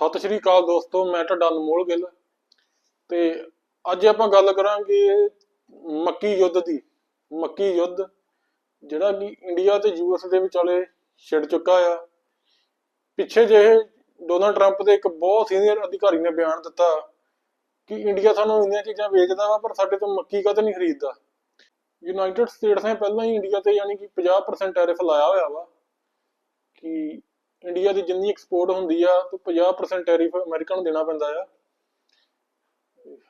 ਸਤਿ ਸ਼੍ਰੀ ਅਕਾਲ ਦੋਸਤੋ, ਮੈਂ ਤੁਹਾਡਾ ਅਨਮੋਲ ਗਿੱਲ ਤੇ ਅੱਜ ਆਪਾਂ ਗੱਲ ਕਰਾਂਗੇ ਮੱਕੀ ਯੁੱਧ ਦੀ। ਮੱਕੀ ਯੁੱਧ ਜਿਹੜਾ ਕਿ ਇੰਡੀਆ ਤੇ ਯੂਐਸ ਦੇ ਵਿਚਾਲੇ ਛਿੜ ਚੁੱਕਾ ਆ। ਪਿੱਛੇ ਜਿਹੇ ਡੋਨਲਡ ਟਰੰਪ ਦੇ ਇੱਕ ਬਹੁਤ ਸੀਨੀਅਰ ਅਧਿਕਾਰੀ ਨੇ ਬਿਆਨ ਦਿੱਤਾ ਕਿ ਇੰਡੀਆ ਸਾਨੂੰ ਇੰਨੀਆਂ ਚੀਜ਼ਾਂ ਵੇਚਦਾ ਵਾ, ਪਰ ਸਾਡੇ ਤੋਂ ਮੱਕੀ ਕਦੇ ਨਹੀਂ ਖਰੀਦਦਾ। ਯੂਨਾਈਟਿਡ ਸਟੇਟਸ ਨੇ ਪਹਿਲਾਂ ਹੀ ਇੰਡੀਆ ਤੇ ਯਾਨੀ ਕਿ 50% ਟੈਰਿਫ ਲਾਇਆ ਹੋਇਆ ਵਾ ਕਿ ਇੰਡੀਆ ਦੀ ਜਿੰਨੀ ਐਕਸਪੋਰਟ ਹੁੰਦੀ ਆ ਤੇ 50% ਟੈਰਿਫ ਅਮਰੀਕਾ ਨੂੰ ਦੇਣਾ ਪੈਂਦਾ ਆ।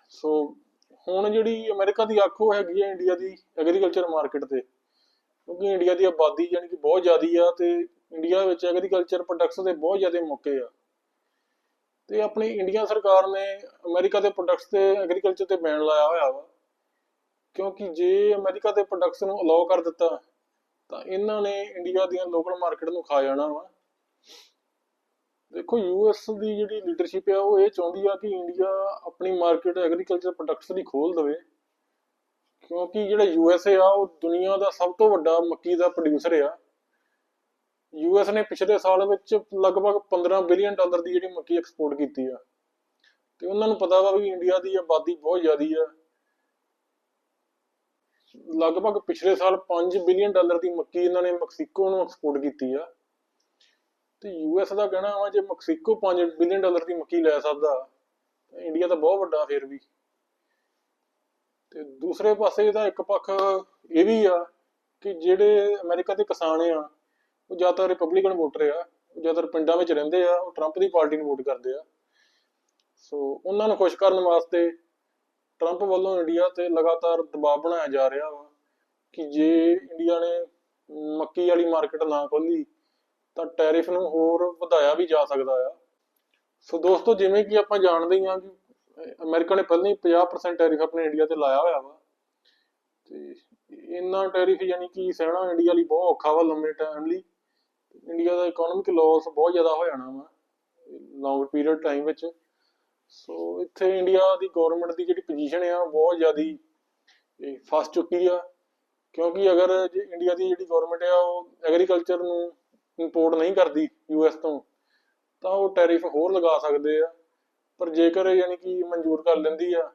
ਸੋ ਹੁਣ ਜਿਹੜੀ ਅਮਰੀਕਾ ਦੀ ਅੱਖ ਉਹ ਹੈਗੀ ਆ ਇੰਡੀਆ ਦੀ ਐਗਰੀਕਲਚਰ ਮਾਰਕੀਟ ਤੇ। ਕਿਉਂਕਿ ਇੰਡੀਆ ਦੀ ਆਬਾਦੀ ਯਾਨੀ ਕਿ ਬਹੁਤ ਜ਼ਿਆਦੀ ਆ ਤੇ ਇੰਡੀਆ ਵਿੱਚ ਐਗਰੀਕਲਚਰ ਪ੍ਰੋਡਕਟਸ ਦੇ ਬਹੁਤ ਜ਼ਿਆਦਾ ਮੌਕੇ ਆ। ਤੇ ਆਪਣੀ ਇੰਡੀਆ ਸਰਕਾਰ ਨੇ ਅਮਰੀਕਾ ਦੇ ਪ੍ਰੋਡਕਟਸ ਤੇ ਐਗਰੀਕਲਚਰ ਤੇ ਬੈਨ ਲਾਇਆ ਹੋਇਆ ਵਾ। ਕਿਉਂਕਿ ਜੇ ਅਮਰੀਕਾ ਦੇ ਪ੍ਰੋਡਕਟਸ ਨੂੰ ਅਲਾਉ ਕਰ ਦਿੱਤਾ, ਤਾਂ ਇਹਨਾਂ ਨੇ ਇੰਡੀਆ ਦੀਆਂ ਲੋਕਲ ਮਾਰਕੀਟ ਨੂੰ ਖਾ ਜਾਣਾ ਵਾ। ਦੇਖੋ ਯੂਐਸ ਦੀ ਜਿਹੜੀ ਲੀਡਰਸ਼ਿਪ ਆ, ਉਹ ਇਹ ਚਾਹੁੰਦੀ ਆ ਕਿ ਇੰਡੀਆ ਆਪਣੀ ਮਾਰਕੀਟ ਐਗਰੀਕਲਚਰ ਪ੍ਰੋਡਕਟਸ ਦੀ ਖੋਲ ਦੇਵੇ। ਕਿਉਂਕਿ ਜਿਹੜਾ ਯੂਐਸਏ ਆ, ਉਹ ਦੁਨੀਆ ਦਾ ਸਭ ਤੋਂ ਵੱਡਾ ਮੱਕੀ ਦਾ ਪ੍ਰੋਡਿਊਸਰ ਆ। ਯੂਐਸ ਨੇ ਪਿਛਲੇ ਸਾਲ ਵਿੱਚ ਲਗਭਗ 15 ਬਿਲੀਅਨ ਡਾਲਰ ਦੀ ਜਿਹੜੀ ਮੱਕੀ ਐਕਸਪੋਰਟ ਕੀਤੀ ਆ। ਤੇ ਉਹਨਾਂ ਨੂੰ ਪਤਾ ਵਾ ਵੀ ਇੰਡੀਆ ਦੀ ਆਬਾਦੀ ਬਹੁਤ ਜ਼ਿਆਦੀ ਆ। ਲਗਭਗ ਪਿਛਲੇ ਸਾਲ 5 ਬਿਲੀਅਨ ਡਾਲਰ ਦੀ ਮੱਕੀ ਇਹਨਾਂ ਨੇ ਮੈਕਸੀਕੋ ਨੂੰ ਐਕਸਪੋਰਟ ਕੀਤੀ ਆ। ਤੇ ਯੂਐਸ ਦਾ ਕਹਿਣਾ ਵਾ ਜੇ ਮੈਕਸੀਕੋ 5 ਬਿਲੀਅਨ ਡਾਲਰ ਦੀ ਮੱਕੀ ਲੈ ਸਕਦਾ, ਤਾਂ ਇੰਡੀਆ ਤਾਂ ਬਹੁਤ ਵੱਡਾ ਫੇਰ ਵੀ। ਤੇ ਦੂਸਰੇ ਪਾਸੇ ਇਹਦਾ ਇੱਕ ਪੱਖ ਇਹ ਵੀ ਆ ਕਿ ਜਿਹੜੇ ਅਮਰੀਕਾ ਦੇ ਕਿਸਾਨ ਆ, ਉਹ ਜ਼ਿਆਦਾਤਰ ਰਿਪਬਲਿਕਨ ਵੋਟਰ ਆ, ਉਹ ਜ਼ਿਆਦਾਤਰ ਪਿੰਡਾਂ ਵਿੱਚ ਰਹਿੰਦੇ ਆ, ਉਹ ਟਰੰਪ ਦੀ ਪਾਰਟੀ ਨੂੰ ਵੋਟ ਕਰਦੇ ਆ। ਸੋ ਉਹਨਾਂ ਨੂੰ ਖੁਸ਼ ਕਰਨ ਵਾਸਤੇ ਟਰੰਪ ਵੱਲੋਂ ਇੰਡੀਆ ਤੇ ਲਗਾਤਾਰ ਦਬਾਅ ਬਣਾਇਆ ਜਾ ਰਿਹਾ ਵਾ ਕਿ ਜੇ ਇੰਡੀਆ ਨੇ ਮੱਕੀ ਵਾਲੀ ਮਾਰਕੀਟ ਨਾ ਖੋਲੀ ਤਾਂ ਟੈਰਿਫ ਨੂੰ ਹੋਰ ਵਧਾਇਆ ਵੀ ਜਾ ਸਕਦਾ ਆ। ਸੋ ਦੋਸਤੋ, ਜਿਵੇਂ ਕਿ ਆਪਾਂ ਜਾਣਦੇ ਹੀ ਹਾਂ ਕਿ ਅਹ ਅਮਰੀਕਾ ਨੇ ਪਹਿਲਾਂ ਹੀ 50% ਟੈਰਿਫ ਆਪਣੇ ਇੰਡੀਆ ਤੇ ਲਾਇਆ ਹੋਇਆ ਵਾ। ਤੇ ਇੰਨਾ ਟੈਰਿਫ ਯਾਨੀ ਕਿ ਸਹਿਣਾ ਇੰਡੀਆ ਲਈ ਬਹੁਤ ਔਖਾ ਵਾ ਲੰਮੇ ਟਾਈਮ ਲਈ। ਇੰਡੀਆ ਦਾ ਇਕਨੋਮਿਕ ਲਾਸ ਬਹੁਤ ਜ਼ਿਆਦਾ ਹੋ ਜਾਣਾ ਵਾ ਲੌਂਗ ਪੀਰੀਅਡ ਟਾਈਮ ਵਿੱਚ। ਸੋ ਇੱਥੇ ਇੰਡੀਆ ਦੀ ਗਵਰਨਮੈਂਟ ਦੀ ਜਿਹੜੀ ਪੋਜੀਸ਼ਨ ਆ ਉਹ ਬਹੁਤ ਜ਼ਿਆਦੀ ਇਹ ਫਸ ਚੁੱਕੀ ਆ। ਕਿਉਂਕਿ ਅਗਰ ਜੇ ਇੰਡੀਆ ਦੀ ਜਿਹੜੀ ਗਵਰਨਮੈਂਟ ਆ, ਉਹ ਐਗਰੀਕਲਚਰ ਨੂੰ ਇੰਪੋਰਟ ਨਹੀਂ ਕਰਦੀ ਯੂਐਸ ਤੋਂ, ਤਾਂ ਉਹ ਟੈਰਿਫ ਹੋਰ ਲਗਾ ਸਕਦੇ ਆ। ਪਰ ਜੇਕਰ ਯਾਨੀ ਕਿ ਮਨਜ਼ੂਰ ਕਰ ਲੈਂਦੀ ਆ,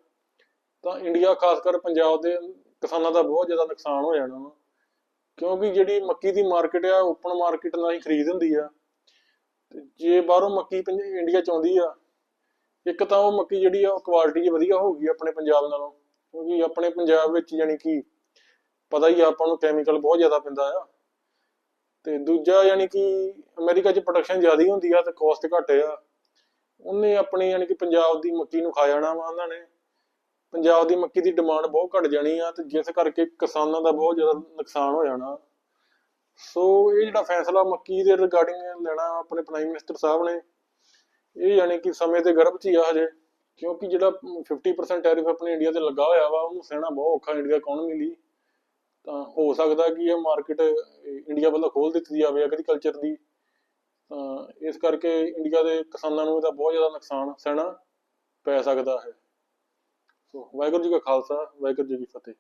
ਤਾਂ ਇੰਡੀਆ ਖਾਸ ਕਰ ਪੰਜਾਬ ਦੇ ਕਿਸਾਨਾਂ ਦਾ ਬਹੁਤ ਜ਼ਿਆਦਾ ਨੁਕਸਾਨ ਹੋ ਜਾਣਾ ਵਾ। ਕਿਉਂਕਿ ਜਿਹੜੀ ਮੱਕੀ ਦੀ ਮਾਰਕੀਟ ਆ, ਓਪਨ ਮਾਰਕੀਟ ਨਾਲ ਹੀ ਖਰੀਦ ਹੁੰਦੀ ਆ। ਜੇ ਬਾਹਰੋਂ ਮੱਕੀ ਪੰਜ- ਇੰਡੀਆ ਚ ਆਉਂਦੀ ਆ, ਇੱਕ ਤਾਂ ਉਹ ਮੱਕੀ ਜਿਹੜੀ ਆ, ਉਹ ਕੁਆਲਿਟੀ ਵਧੀਆ ਹੋਊਗੀ ਆਪਣੇ ਪੰਜਾਬ ਨਾਲੋਂ। ਕਿਉਂਕਿ ਆਪਣੇ ਪੰਜਾਬ ਵਿੱਚ ਯਾਨੀ ਕਿ ਪਤਾ ਹੀ ਆ, ਆਪਾਂ ਨੂੰ ਕੈਮੀਕਲ ਬਹੁਤ ਜ਼ਿਆਦਾ ਪੈਂਦਾ ਆ। ਤੇ ਦੂਜਾ ਯਾਨੀ ਕਿ ਅਮਰੀਕਾ 'ਚ ਪ੍ਰੋਡਕਸ਼ਨ ਜ਼ਿਆਦਾ ਹੁੰਦੀ ਆ ਤੇ ਕੋਸਟ ਘੱਟ ਆ। ਉਹਨੇ ਆਪਣੀ ਯਾਨੀ ਕਿ ਪੰਜਾਬ ਦੀ ਮੱਕੀ ਨੂੰ ਖਾ ਜਾਣਾ ਵਾ ਉਹਨਾਂ ਨੇ। ਪੰਜਾਬ ਦੀ ਮੱਕੀ ਦੀ ਡਿਮਾਂਡ ਬਹੁਤ ਘਟ ਜਾਣੀ ਆ ਤੇ ਜਿਸ ਕਰਕੇ ਕਿਸਾਨਾਂ ਦਾ ਬਹੁਤ ਜ਼ਿਆਦਾ ਨੁਕਸਾਨ ਹੋ ਜਾਣਾ। ਸੋ ਇਹ ਜਿਹੜਾ ਫੈਸਲਾ ਮੱਕੀ ਦੇ ਰਿਗਾਰਡਿੰਗ ਲੈਣਾ ਆਪਣੇ ਪ੍ਰਾਈਮ ਮਿਨਿਸਟਰ ਸਾਹਿਬ ਨੇ, ਇਹ ਯਾਨੀ ਕਿ ਸਮੇਂ ਦੇ ਗਰਭ 'ਚ ਹੀ ਆ ਹਜੇ। ਕਿਉਂਕਿ ਜਿਹੜਾ 50% ਟੈਰਿਫ ਆਪਣੇ ਇੰਡੀਆ ਤੇ ਲੱਗਾ ਹੋਇਆ ਵਾ, ਉਹਨੂੰ ਸਹਿਣਾ ਬਹੁਤ ਔਖਾ ਇੰਡੀਆ ਇਕਨੋਮੀ ਲਈ। ਤਾਂ ਹੋ ਸਕਦਾ ਕਿ ਇਹ ਮਾਰਕੀਟ ਇੰਡੀਆ ਵੱਲੋਂ ਖੋਲ ਦਿੱਤੀ ਜਾਵੇ ਐਗਰੀਕਲਚਰ ਦੀ। ਤਾਂ ਇਸ ਕਰਕੇ ਇੰਡੀਆ ਦੇ ਕਿਸਾਨਾਂ ਨੂੰ ਇਹਦਾ ਬਹੁਤ ਜ਼ਿਆਦਾ ਨੁਕਸਾਨ ਸਹਿਣਾ ਪੈ ਸਕਦਾ ਹੈ। ਸੋ ਵਾਹਿਗੁਰੂ ਜੀ ਕਾ ਖਾਲਸਾ, ਵਾਹਿਗੁਰੂ ਜੀ ਕੀ ਫਤਿਹ।